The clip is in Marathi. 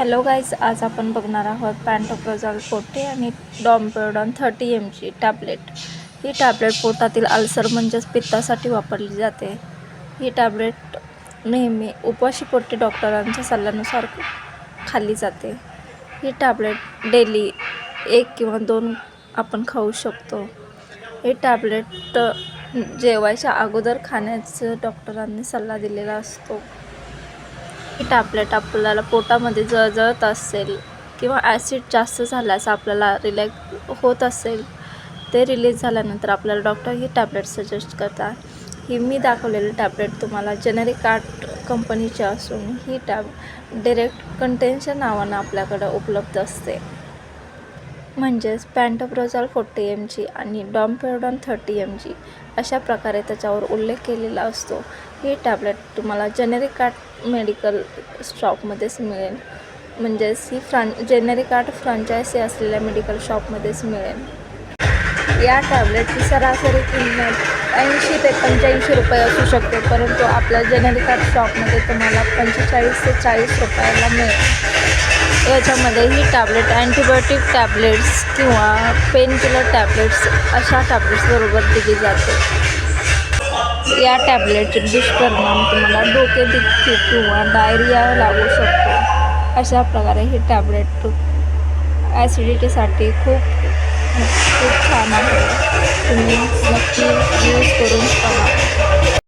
हॅलो गाईज आज आपण बघणार आहोत पॅन्टोप्रोझॉल फोर्टी आणि domperidone thirty M G tablet ही टॅबलेट पोटातील अल्सर म्हणजेच पित्तासाठी वापरली जाते. ही टॅबलेट नेहमी उपाशीपोटी डॉक्टरांच्या सल्ल्यानुसार खाल्ली जाते. ही टॅबलेट डेली एक किंवा दोन आपण खाऊ शकतो. ही टॅबलेट जेवायच्या अगोदर खाण्याचं डॉक्टरांनी सल्ला दिलेला असतो. ही टॅबलेट आपल्याला पोटामध्ये जळजळत असेल किंवा ॲसिड जास्त झाल्यास आपल्याला रिलॅक्स होत असेल ते रिलीज झाल्यानंतर आपल्याला डॉक्टर ही टॅबलेट सजेस्ट करतात. ही मी दाखवलेली टॅबलेट तुम्हाला जेनेरिक आर्ट कंपनीची असून ही टॅब डिरेक्ट कंटेन्शन नावानं आपल्याकडं उपलब्ध असते. म्हणजेच पॅन्टोप्रोझॉल फोर्टी एम जी आणि डॉम्पेडॉन थर्टी एम जी अशा प्रकारे त्याच्यावर उल्लेख केलेला असतो. ही टॅबलेट तुम्हाला जेनेरिक आर्ट मेडिकल शॉपमध्येच मिळेल. म्हणजेच ही फ्रां जेनेरिक आर्ट फ्रँचायसी असलेल्या मेडिकल शॉपमध्येच मिळेल. या टॅबलेटची सरासरी किंमत ऐंशी ते पंच्याऐंशी रुपये असू शकते परंतु आपल्या जेनेरिक आर्ट शॉपमध्ये तुम्हाला पंचेचाळीस ते चाळीस रुपयाला मिळेल. याच्यामध्ये ही टॅबलेट अँटीबायोटिक टॅबलेट्स किंवा पेनकिलर टॅबलेट्स अशा टॅबलेट्सबरोबर दिली जाते. या टॅबलेटचे दुष्परिणाम तुम्हाला डोकेदुखी किंवा डायरिया लागू शकतो. अशा प्रकारे ही टॅबलेट ॲसिडिटीसाठी खूप खूप छान आहे. तुम्ही नक्की यूज करून पहा.